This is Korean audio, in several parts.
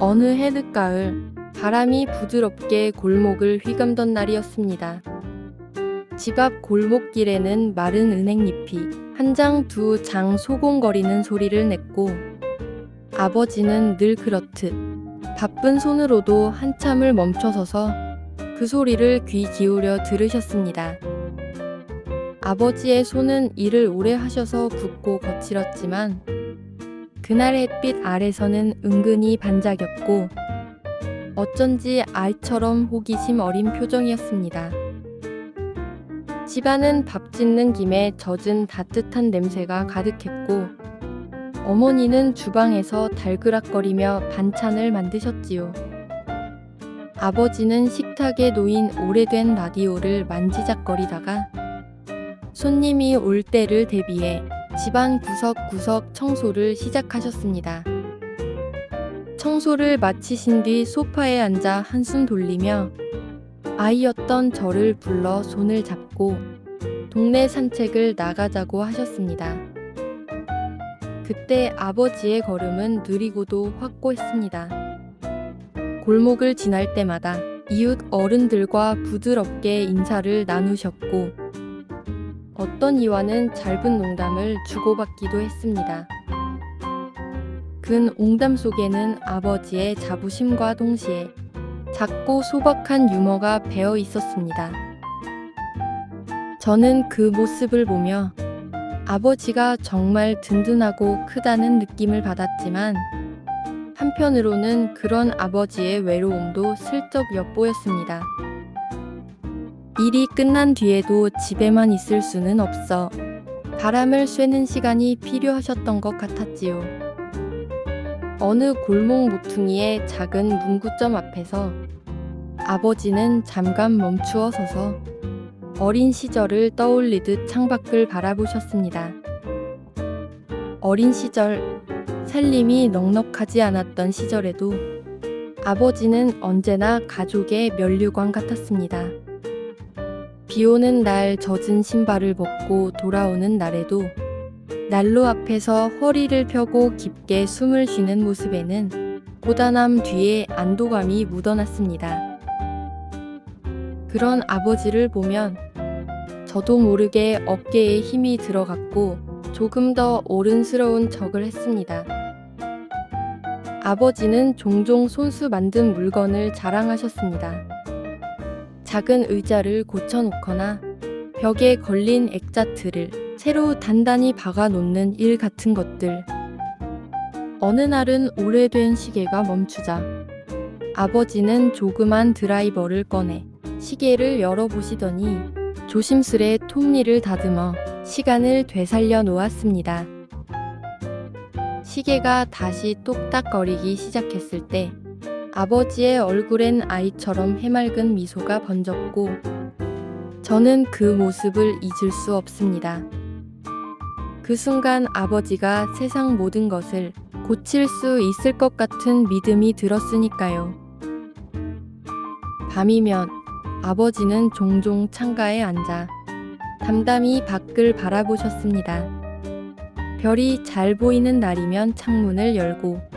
어느 해 늦가을 바람이 부드럽게 골목을 휘감던 날이었습니다. 집 앞 골목길에는 마른 은행잎이 한 장 두 장 소곤거리는 소리를 냈고 아버지는 늘 그렇듯 바쁜 손으로도 한참을 멈춰서서 그 소리를 귀 기울여 들으셨습니다. 아버지의 손은 일을 오래 하셔서 붓고 거칠었지만 그날 햇빛 아래서는 은근히 반짝였고 어쩐지 아이처럼 호기심 어린 표정이었습니다. 집안은 밥 짓는 김에 젖은 따뜻한 냄새가 가득했고 어머니는 주방에서 달그락거리며 반찬을 만드셨지요. 아버지는 식탁에 놓인 오래된 라디오를 만지작거리다가 손님이 올 때를 대비해 집안 구석구석 청소를 시작하셨습니다. 청소를 마치신 뒤 소파에 앉아 한숨 돌리며 아이였던 저를 불러 손을 잡고 동네 산책을 나가자고 하셨습니다. 그때 아버지의 걸음은 느리고도 확고했습니다. 골목을 지날 때마다 이웃 어른들과 부드럽게 인사를 나누셨고 어떤 이와는 짧은 농담을 주고받기도 했습니다. 근 옹담 속에는 아버지의 자부심과 동시에 작고 소박한 유머가 배어 있었습니다. 저는 그 모습을 보며 아버지가 정말 든든하고 크다는 느낌을 받았지만 한편으로는 그런 아버지의 외로움도 슬쩍 엿보였습니다. 일이 끝난 뒤에도 집에만 있을 수는 없어 바람을 쐬는 시간이 필요하셨던 것 같았지요. 어느 골목 모퉁이의 작은 문구점 앞에서 아버지는 잠깐 멈추어 서서 어린 시절을 떠올리듯 창밖을 바라보셨습니다. 어린 시절, 살림이 넉넉하지 않았던 시절에도 아버지는 언제나 가족의 면류관 같았습니다. 비 오는 날 젖은 신발을 벗고 돌아오는 날에도 난로 앞에서 허리를 펴고 깊게 숨을 쉬는 모습에는 고단함 뒤에 안도감이 묻어났습니다. 그런 아버지를 보면 저도 모르게 어깨에 힘이 들어갔고 조금 더 어른스러운 척을 했습니다. 아버지는 종종 손수 만든 물건을 자랑하셨습니다. 작은 의자를 고쳐놓거나 벽에 걸린 액자트를 새로 단단히 박아 놓는 일 같은 것들. 어느 날은 오래된 시계가 멈추자 아버지는 조그만 드라이버를 꺼내 시계를 열어보시더니 조심스레 톱니를 다듬어 시간을 되살려 놓았습니다. 시계가 다시 똑딱거리기 시작했을 때 아버지의 얼굴엔 아이처럼 해맑은 미소가 번졌고 저는 그 모습을 잊을 수 없습니다. 그 순간 아버지가 세상 모든 것을 고칠 수 있을 것 같은 믿음이 들었으니까요. 밤이면 아버지는 종종 창가에 앉아 담담히 밖을 바라보셨습니다. 별이 잘 보이는 날이면 창문을 열고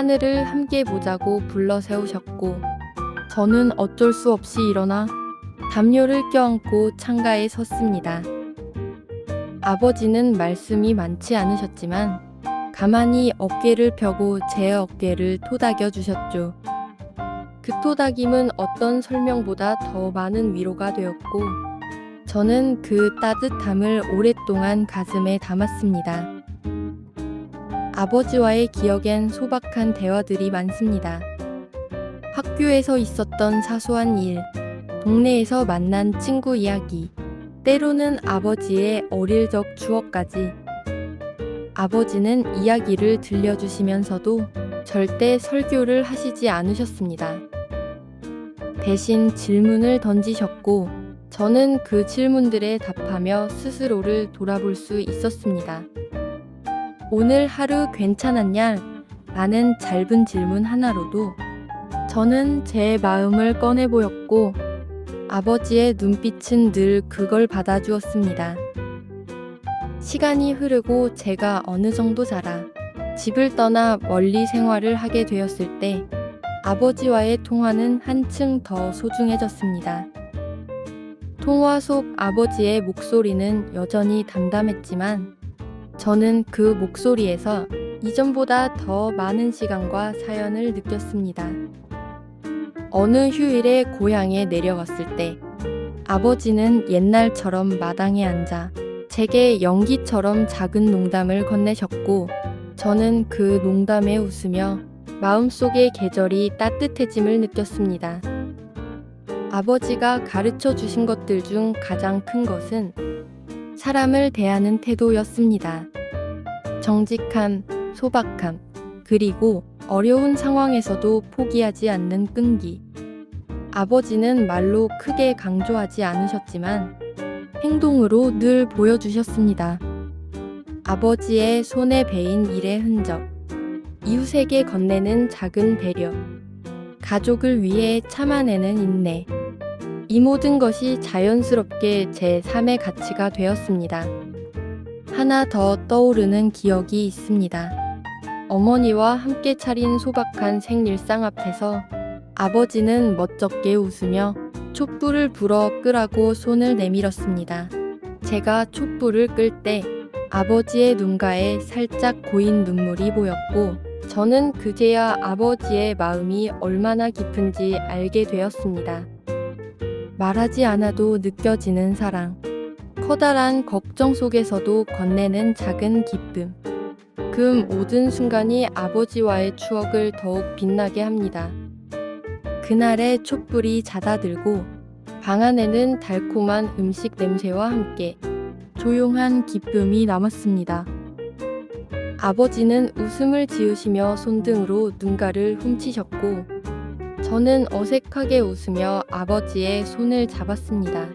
하늘을 함께 보자고 불러 세우셨고 저는 어쩔 수 없이 일어나 담요를 껴안고 창가에 섰습니다. 아버지는 말씀이 많지 않으셨지만 가만히 어깨를 펴고 제 어깨를 토닥여 주셨죠. 그 토닥임은 어떤 설명보다 더 많은 위로가 되었고 저는 그 따뜻함을 오랫동안 가슴에 담았습니다. 아버지와의 기억엔 소박한 대화들이 많습니다. 학교에서 있었던 사소한 일, 동네에서 만난 친구 이야기, 때로는 아버지의 어릴 적 추억까지. 아버지는 이야기를 들려주시면서도 절대 설교를 하시지 않으셨습니다. 대신 질문을 던지셨고, 저는 그 질문들에 답하며 스스로를 돌아볼 수 있었습니다. 오늘 하루 괜찮았냐? 라는 짧은 질문 하나로도 저는 제 마음을 꺼내 보였고 아버지의 눈빛은 늘 그걸 받아주었습니다. 시간이 흐르고 제가 어느 정도 자라 집을 떠나 멀리 생활을 하게 되었을 때 아버지와의 통화는 한층 더 소중해졌습니다. 통화 속 아버지의 목소리는 여전히 담담했지만 저는 그 목소리에서 이전보다 더 많은 시간과 사연을 느꼈습니다. 어느 휴일에 고향에 내려갔을 때 아버지는 옛날처럼 마당에 앉아 제게 연기처럼 작은 농담을 건네셨고 저는 그 농담에 웃으며 마음속의 계절이 따뜻해짐을 느꼈습니다. 아버지가 가르쳐 주신 것들 중 가장 큰 것은 사람을 대하는 태도였습니다. 정직함, 소박함, 그리고 어려운 상황에서도 포기하지 않는 끈기. 아버지는 말로 크게 강조하지 않으셨지만 행동으로 늘 보여주셨습니다. 아버지의 손에 베인 일의 흔적, 이웃에게 건네는 작은 배려, 가족을 위해 참아내는 인내. 이 모든 것이 자연스럽게 제 삶의 가치가 되었습니다. 하나 더 떠오르는 기억이 있습니다. 어머니와 함께 차린 소박한 생일상 앞에서 아버지는 멋쩍게 웃으며 촛불을 불어 끄라고 손을 내밀었습니다. 제가 촛불을 끌 때 아버지의 눈가에 살짝 고인 눈물이 보였고 저는 그제야 아버지의 마음이 얼마나 깊은지 알게 되었습니다. 말하지 않아도 느껴지는 사랑. 커다란 걱정 속에서도 건네는 작은 기쁨. 그 모든 순간이 아버지와의 추억을 더욱 빛나게 합니다. 그날의 촛불이 잦아들고 방 안에는 달콤한 음식 냄새와 함께 조용한 기쁨이 남았습니다. 아버지는 웃음을 지으시며 손등으로 눈가를 훔치셨고 저는 어색하게 웃으며 아버지의 손을 잡았습니다.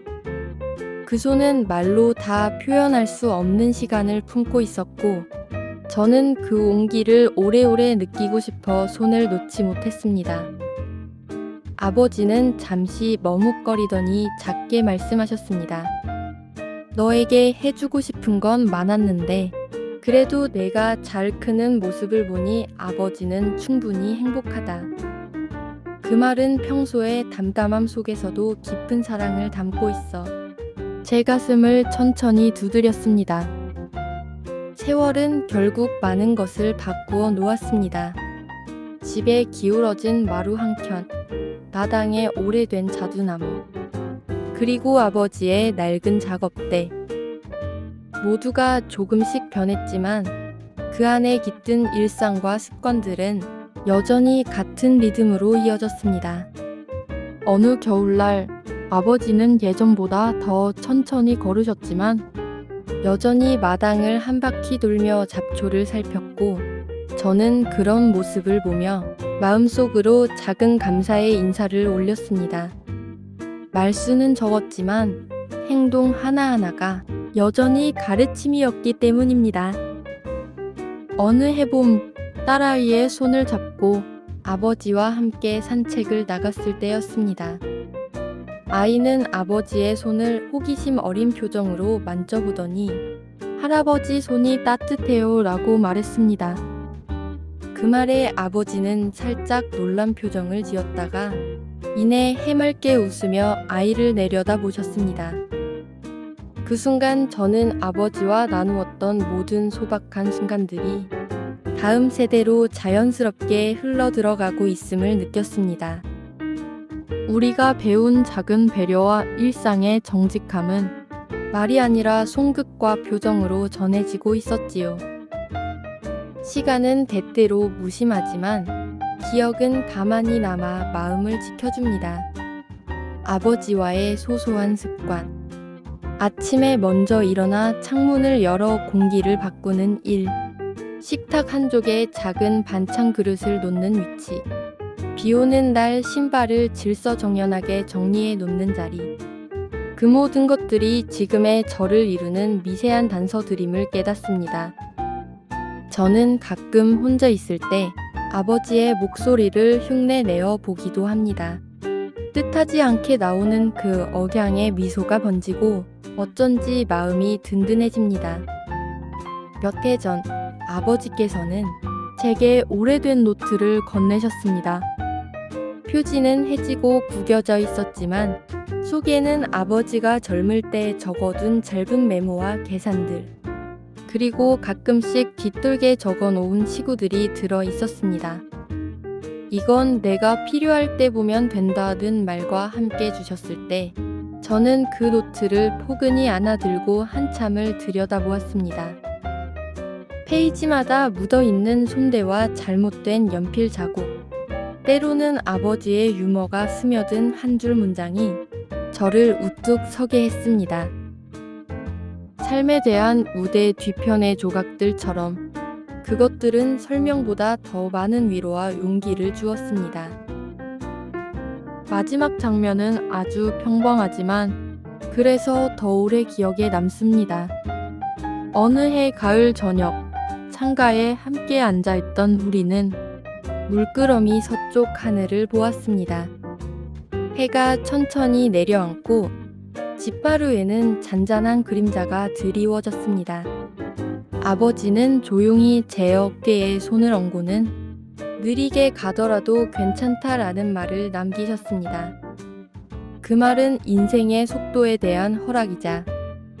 그 손은 말로 다 표현할 수 없는 시간을 품고 있었고 저는 그 온기를 오래오래 느끼고 싶어 손을 놓지 못했습니다. 아버지는 잠시 머뭇거리더니 작게 말씀하셨습니다. 너에게 해주고 싶은 건 많았는데, 그래도 내가 잘 크는 모습을 보니 아버지는 충분히 행복하다. 그 말은 평소의 담담함 속에서도 깊은 사랑을 담고 있어 제 가슴을 천천히 두드렸습니다. 세월은 결국 많은 것을 바꾸어 놓았습니다. 집에 기울어진 마루 한 켠, 마당에 오래된 자두나무, 그리고 아버지의 낡은 작업대. 모두가 조금씩 변했지만 그 안에 깃든 일상과 습관들은 여전히 같은 리듬으로 이어졌습니다. 어느 겨울날 아버지는 예전보다 더 천천히 걸으셨지만 여전히 마당을 한 바퀴 돌며 잡초를 살폈고 저는 그런 모습을 보며 마음속으로 작은 감사의 인사를 올렸습니다. 말수는 적었지만 행동 하나하나가 여전히 가르침이었기 때문입니다. 어느 해봄 딸아이의 손을 잡고 아버지와 함께 산책을 나갔을 때였습니다. 아이는 아버지의 손을 호기심 어린 표정으로 만져보더니 할아버지 손이 따뜻해요 라고 말했습니다. 그 말에 아버지는 살짝 놀란 표정을 지었다가 이내 해맑게 웃으며 아이를 내려다 보셨습니다. 그 순간 저는 아버지와 나누었던 모든 소박한 순간들이 다음 세대로 자연스럽게 흘러 들어가고 있음을 느꼈습니다. 우리가 배운 작은 배려와 일상의 정직함은 말이 아니라 손끝과 표정으로 전해지고 있었지요. 시간은 때때로 무심하지만 기억은 가만히 남아 마음을 지켜줍니다. 아버지와의 소소한 습관. 아침에 먼저 일어나 창문을 열어 공기를 바꾸는 일. 식탁 한쪽에 작은 반찬 그릇을 놓는 위치. 비 오는 날 신발을 질서정연하게 정리해 놓는 자리. 그 모든 것들이 지금의 저를 이루는 미세한 단서들임을 깨닫습니다. 저는 가끔 혼자 있을 때 아버지의 목소리를 흉내 내어 보기도 합니다. 뜻하지 않게 나오는 그 억양의 미소가 번지고 어쩐지 마음이 든든해집니다. 몇 해 전 아버지께서는 제게 오래된 노트를 건네셨습니다. 표지는 해지고 구겨져 있었지만 속에는 아버지가 젊을 때 적어둔 짧은 메모와 계산들, 그리고 가끔씩 깃돌게 적어 놓은 시구들이 들어 있었습니다. 이건 내가 필요할 때 보면 된다는 말과 함께 주셨을 때 저는 그 노트를 포근히 안아들고 한참을 들여다보았습니다. 페이지마다 묻어 있는 손대와 잘못된 연필 자국, 때로는 아버지의 유머가 스며든 한 줄 문장이 저를 우뚝 서게 했습니다. 삶에 대한 우대 뒤편의 조각들처럼 그것들은 설명보다 더 많은 위로와 용기를 주었습니다. 마지막 장면은 아주 평범하지만 그래서 더 오래 기억에 남습니다. 어느 해 가을 저녁 창가에 함께 앉아있던 우리는 물끄러미 서쪽 하늘을 보았습니다. 해가 천천히 내려앉고 짓바루에는 잔잔한 그림자가 드리워졌습니다. 아버지는 조용히 제 어깨에 손을 얹고는 느리게 가더라도 괜찮다라는 말을 남기셨습니다. 그 말은 인생의 속도에 대한 허락이자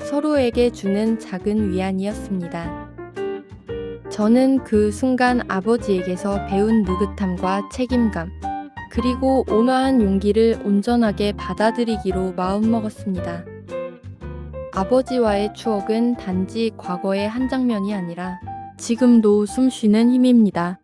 서로에게 주는 작은 위안이었습니다. 저는 그 순간 아버지에게서 배운 느긋함과 책임감, 그리고 온화한 용기를 온전하게 받아들이기로 마음먹었습니다. 아버지와의 추억은 단지 과거의 한 장면이 아니라 지금도 숨쉬는 힘입니다.